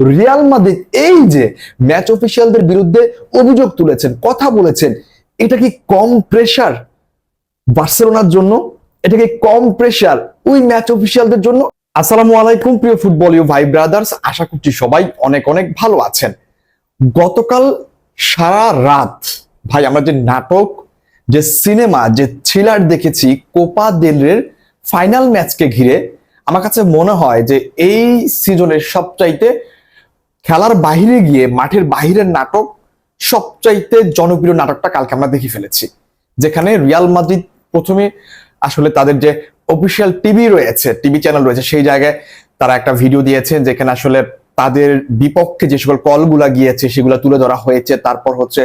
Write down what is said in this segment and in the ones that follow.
Real Madrid এই যে match অফিসিয়ালদের বিরুদ্ধে অভিযোগ তুলেছেন, কথা বলেছেন, এটা কি কম প্রেশার বার্সেলোনার জন্য? এটা কি কম প্রেশার ওই ম্যাচ অফিসিয়ালদের জন্য? আসসালামু আলাইকুম, প্রিয় ফুটবলীয় ভাই ব্রাদার্স আশা করছি সবাই অনেক অনেক ভালো আছেন। গতকাল সারা রাত, ভাই, আমরা যে নাটক, যে সিনেমা, যে থ্রিলার দেখেছি কোপা দেলের ফাইনাল ম্যাচকে ঘিরে, আমার কাছে মনে হয় যে এই সিজনের সবচাইতে খেলার বাইরে গিয়ে মাঠের বাহিরের নাটক সবচাইতে জনপ্রিয় নাটকটা কালকে আমরা দেখে ফেলেছি, যেখানে রিয়াল মাদ্রিদ প্রথমে আসলে তাদের যে অফিসিয়াল টিভি রয়েছে টিভি চ্যানেল রয়েছে, সেই জায়গায় তারা একটা ভিডিও দিয়েছেন যেখানে আসলে তাদের বিপক্ষে যে সকল কলগুলা গিয়েছে সেগুলো তুলে ধরা হয়েছে। তারপর হচ্ছে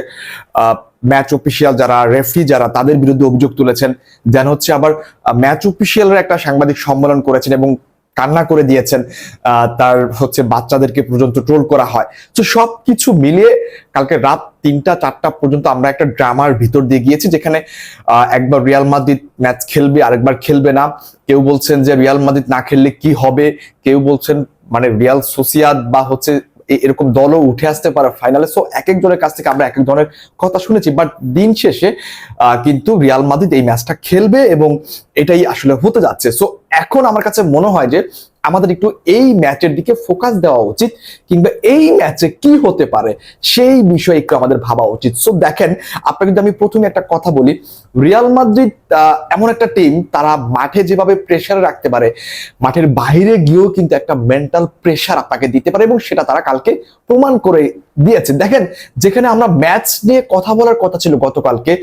ম্যাচ অফিসিয়াল যারা রেফারি যারা, তাদের বিরুদ্ধে অভিযোগ তুলেছেন। যেন হচ্ছে আবার ম্যাচ অফিসিয়ালরা একটা সাংবাদিক সম্মেলন করেছেন এবং কান্না করে দিয়েছেন তার হচ্ছে বাচ্চাদেরকে পর্যন্ত ট্রোল করা হয়। তো সব কিছু মিলিয়ে কালকে রাত তিনটা, চারটা পর্যন্ত আমরা একটা ড্রামার ভিতর দিয়ে গিয়েছি, যেখানে একবার রিয়াল মাদ্রিদ ম্যাচ খেলবে, আরেকবার খেলবে না। কেউ বলছেন যে রিয়াল মাদ্রিদ না খেললে কি হবে? কেউ বলছেন মানে রিয়াল সোসিয়াদ বা হচ্ছে এরকম দলও উঠে আসতে পারে ফাইনালে সো এক একজনের কাছ থেকে আমরা এক এক ধরনের কথা শুনেছি বাট দিন শেষে কিন্তু রিয়াল মাদ্রিদ এই ম্যাচটা খেলবে এবং এটাই আসলে হতে যাচ্ছে। সো এখন আমার কাছে মনে হয় যে আমাদের একটু এই ম্যাচের দিকে ফোকাস দেওয়া উচিত কিংবা এই ম্যাচে কি হতে পারে সেই বিষয়ে একটু আমাদের ভাবা উচিত। সো দেখেন, আপনাকে যদি আমি প্রথমে একটা কথা বলি রিয়াল মাদ্রিদ এমন একটা টিম তারা মাঠে যেভাবে প্রেশার রাখতে পারে, মাঠের বাইরে গিয়েও কিন্তু একটা মেন্টাল প্রেশার আপনাকে দিতে পারে এবং সেটা তারা কালকে প্রমাণ করে দিয়েছে। দেখেন, যেখানে আমরা ম্যাচ নিয়ে কথা বলার কথা ছিল গতকালকে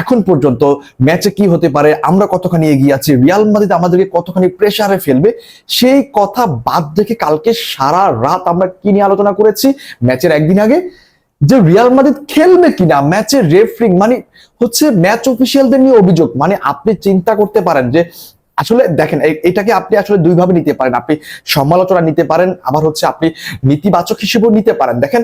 এখন পর্যন্ত ম্যাচে কি হতে পারে, আমরা কতখানি এগিয়ে আছি রিয়াল মাদ্রিদ আমাদেরকে কতখানি প্রেসারে ফেলবে সেই কথা বাদ দেখে কালকে সারা রাত আমরা কি নিয়ে আলোচনা করেছি? ম্যাচের একদিন আগে যে রিয়াল মাদ্রিদ খেলবে কিনা ম্যাচের রেফারিং মানে হচ্ছে ম্যাচ অফিসিয়ালদের নিয়ে অভিযোগ। মানে আপনি চিন্তা করতে পারেন যে, আসলে দেখেন এটাকে আপনি আসলে দুইভাবে নিতে পারেন। আপনি সমালোচনা নিতে পারেন, আবার হচ্ছে আপনি নেতিবাচক হিসেবেও নিতে পারেন। দেখেন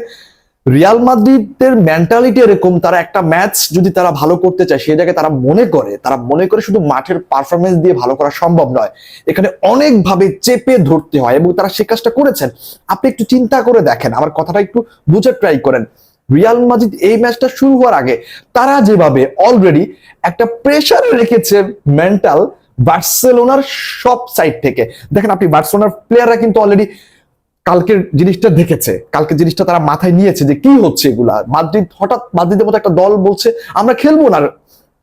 রিয়াল মাদ্রিদের মেন্টালিটি এরকম, তারা একটা ম্যাচ যদি তারা ভালো করতে চায়, সেই জায়গায় তারা মনে করে, তারা মনে করে শুধু মাঠের পারফরমেন্স দিয়ে ভালো করা সম্ভব নয়। এখানে অনেকভাবে চেপে ধরতে হয় এবং তারা সে কাজটা করেছেন। আপনি একটু চিন্তা করে দেখেন, আমার কথাটা একটু বুঝে ট্রাই করেন। রিয়াল মাদ্রিদ এই ম্যাচটা শুরু হওয়ার আগে তারা যেভাবে অলরেডি একটা প্রেশার রেখেছে মেন্টাল বার্সেলোনার সব সাইড থেকে। দেখেন আপনি, বার্সেলোনার প্লেয়াররা কিন্তু অলরেডি কালকের জিনিসটা দেখেছে কালকে জিনিসটা তারা মাথায় নিয়েছে যে কি হচ্ছে এগুলা। মাদ্রিদ হঠাৎ মাদ্রিদের মতো একটা দল বলছে, আমরা খেলব না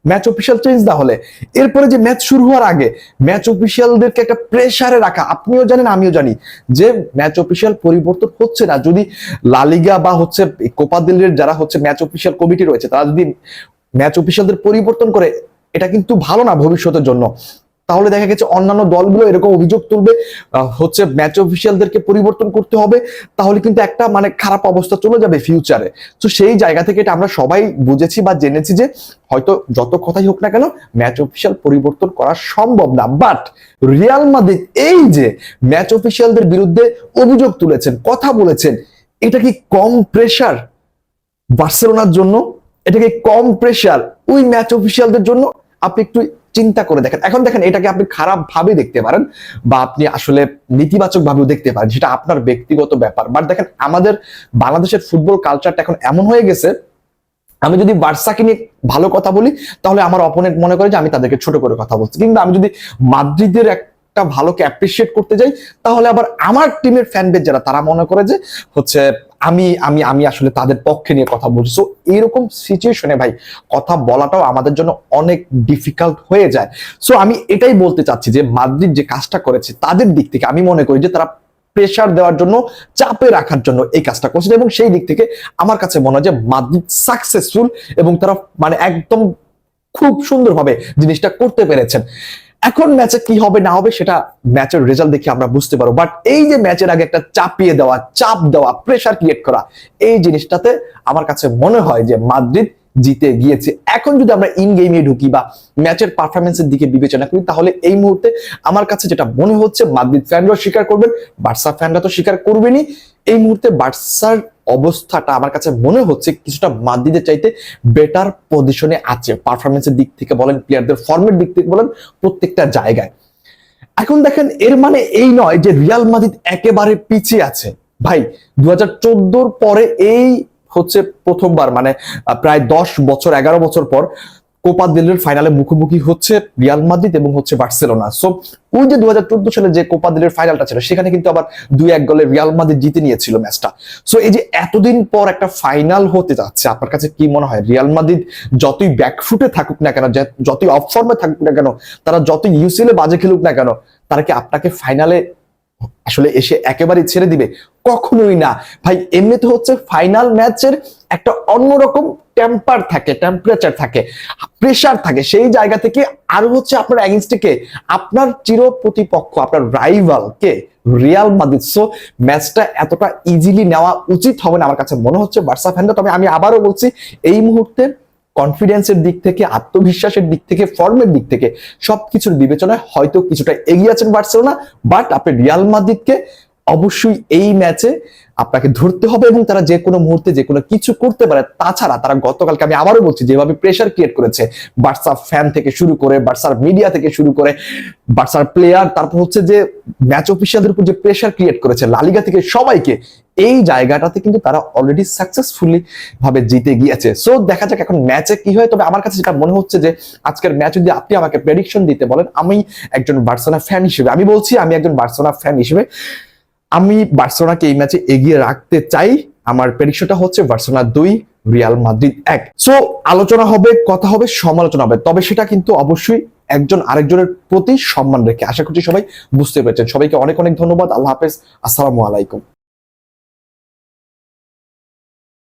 ম্যাচ অফিসিয়াল চেঞ্জ না হলে। এরপরে যে ম্যাচ শুরু হওয়ার আগে ম্যাচ অফিসিয়ালদেরকে একটা প্রেসারে রাখা, আপনিও জানেন, আমিও জানি, যে ম্যাচ অফিসিয়াল পরিবর্তন হচ্ছে না। যদি লালিগা বা হচ্ছে কোপা দিলের যারা হচ্ছে ম্যাচ অফিসিয়াল কমিটি রয়েছে, তারা যদি ম্যাচ অফিসিয়ালদের পরিবর্তন করে, এটা কিন্তু ভালো না ভবিষ্যতের জন্য। তাহলে দেখা গেছে অন্যান্য দলগুলো এরকম অভিযোগ তুলবে হচ্ছে ম্যাচ অফিসিয়ালদেরকে পরিবর্তন করতে হবে, তাহলে কিন্তু একটা মানে খারাপ অবস্থা চলে যাবে ফিউচারে তো সেই জায়গা থেকে এটা আমরা সবাই বুঝেছি বা জেনেছি যে হয়তো যত কথাই হোক না কেন ম্যাচ অফিসিয়াল পরিবর্তন করা সম্ভব না। বাট রিয়াল মাদ্রিদ এই যে ম্যাচ অফিসিয়ালদের বিরুদ্ধে অভিযোগ তুলেছেন, কথা বলেছেন, এটা কি কম প্রেশার বার্সেলোনার জন্য? এটা কি কম প্রেশার ওই ম্যাচ অফিসিয়ালদের জন্য? আপনি একটু চিন্তা করে দেখেন। এখন দেখেন, এটাকে আপনি খারাপ ভাবে দেখতে পারেন বা আপনি আসলে নেতিবাচক ভাবেও দেখতে পারেন। সেটা আপনার ব্যক্তিগত ব্যাপার। বাট দেখেন, আমাদের বাংলাদেশের ফুটবল কালচারটা এখন এমন হয়ে গেছে, আমি যদি বার্সাকে নিয়ে ভালো কথা বলি, তাহলে আমার অপোনেন্ট মনে করে যে আমি তাদেরকে ছোট করে কথা বলছি। কিন্তু আমি যদি মাদ্রিদের একটা ভালোকে অ্যাপ্রিসিয়েট করতে যাই, তাহলে আবার আমার টিমের ফ্যান বেজ যারা, তারা মনে করে যে হচ্ছে আমি আমি আমি আসলে তাদের পক্ষে নিয়ে কথা বলছি। সো এইরকম সিচুয়েশনে ভাই, কথা বলাটাও আমাদের জন্য অনেক ডিফিকাল্ট হয়ে যায়। সো আমি এটাই বলতে চাচ্ছি যে, মাদ্রিদ যে কাজটা করেছে, তাদের দিক থেকে আমি মনে করি যে, তারা প্রেশার দেওয়ার জন্য, চাপে রাখার জন্য এই কাজটা করছে এবং সেই দিক থেকে আমার কাছে মনে হয় যে, মাদ্রিদ সাকসেসফুল এবং তারা মানে একদম খুব সুন্দরভাবে জিনিসটা করতে পেরেছেন। এখন ম্যাচে কি হবে, না হবে, সেটা ম্যাচের রেজাল্ট দেখে আমরা বুঝতে পারব। বাট এই যে ম্যাচের আগে একটা চাপিয়ে দেওয়া, চাপ দেওয়া প্রেশার ক্রিয়েট করা, এই জিনিসটাতে আমার কাছে মনে হয় যে মাদ্রিদ জিতে গিয়েছে। এখন যদি আমরা ইন গেমে ঢুকি বা ম্যাচের পারফরমেন্সের দিকে বিবেচনা করি, তাহলে এই মুহূর্তে আমার কাছে যেটা মনে হচ্ছে মাদ্রিদ ফ্যানরাও স্বীকার করবেন বার্সা ফ্যানরা তো স্বীকার করবেনই। এই মুহূর্তে বার্সার অবস্থাটা আমার কাছে মনে হচ্ছে কিছুটা মাদ্রিদের চাইতে বেটার পজিশনে আছে। পারফরমেন্সের দিক থেকে বলেন প্লেয়ারদের ফর্মের দিক থেকে বলেন, প্রত্যেকটা জায়গায়। এখন দেখেন, এর মানে এই নয় যে রিয়াল মাদ্রিদ একেবারে পিছিয়ে আছে। ভাই দু হাজার পরে এই হচ্ছে প্রথমবার মানে প্রায় দশ বছর, এগারো বছর পর কোপা দিলের ফাইনালে মুখোমুখি হচ্ছে রিয়াল মাদ্রিদ এবং হচ্ছে বার্সেলোনা। সো ওই যে দু সালে যে কোপা দিলের ফাইনালটা ছিল, সেখানে কিন্তু আবার দুই এক গোলে রিয়াল মাদ্রিদ জিতে নিয়েছিল ম্যাচটা। সো এই যে এতদিন পর একটা ফাইনাল হতে যাচ্ছে, আপনার কাছে কি মনে হয়? রিয়াল মাদ্রিদ যতই ব্যাকফুটে থাকুক না কেন যতই অফ ফর্মে থাকুক না কেন, তারা যতই ইউসিএল বাজে খেলুক না কেন, তারা কি আপনাকে ফাইনালে আসলে এসে একেবারেই ছেড়ে দিবে? কখনোই না। ভাই, এমনিতে হচ্ছে ফাইনাল ম্যাচের একটা অন্যরকম টেম্পার থাকে টেম্পারেচার থাকে প্রেসার থাকে। সেই জায়গা থেকে আরও হচ্ছে আপনার অ্যাগেনস্টে কে, আপনার চির প্রতিপক্ষ আপনার রাইভাল কে রিয়াল মাদ্রিদ সো ম্যাচটা এতটা ইজিলি নেওয়া উচিত হবে না আমার কাছে মনে হচ্ছে বার্সা ফ্যানরা তবে আমি আবারও বলছি, এই মুহূর্তে কনফিডেন্সের দিক থেকে, আত্মবিশ্বাসের দিক থেকে ফর্মের দিক থেকে সবকিছুর বিবেচনায় হয়তো কিছুটা এগিয়ে আছেন বার্সেলোনা বাট আপনি রিয়াল মাদ্রিদকে অবশ্যই এই ম্যাচে আপনাকে ধরতে হবে এবং তারা যে কোনো মুহূর্তে যে কোনো কিছু করতে পারে। তাছাড়া তারা গতকালকে আমি আবারও বলছি, যেভাবে প্রেশার ক্রিয়েট করেছে, বার্সা ফ্যান থেকে শুরু করে, বার্সার মিডিয়া থেকে শুরু করে, বার্সার প্লেয়ার তারপর হচ্ছে যে ম্যাচ অফিসিয়ালদের উপর যে প্রেশার ক্রিয়েট করেছে লালিগা থেকে সবাইকে, এই জায়গাটাতে কিন্তু তারা অলরেডি সাকসেসফুলি ভাবে জিতে গিয়েছে। সো দেখা যাক এখন ম্যাচে কি হয়। তবে আমার কাছে যেটা মনে হচ্ছে যে, আজকের ম্যাচ যদি আপনি আমাকে প্রেডিকশন দিতে বলেন, আমি একজন বার্সেলোনা ফ্যান হিসেবে, আমি বলছি আমি একজন বার্সেলোনা ফ্যান হিসেবে আমি বার্সোনাকে এই ম্যাচে এগিয়ে রাখতে চাই। আমার প্রেডিকশনটা হচ্ছে বার্সোনা দুই, রিয়াল মাদ্রিদ এক। সো আলোচনা হবে, কথা হবে, সমালোচনা হবে। তবে সেটা কিন্তু অবশ্যই একজন আরেকজনের প্রতি সম্মান রেখে। আশা করছি সবাই বুঝতে পেরেছেন। সবাইকে অনেক অনেক ধন্যবাদ। আল্লাহ হাফেজ। আসসালামু আলাইকুম।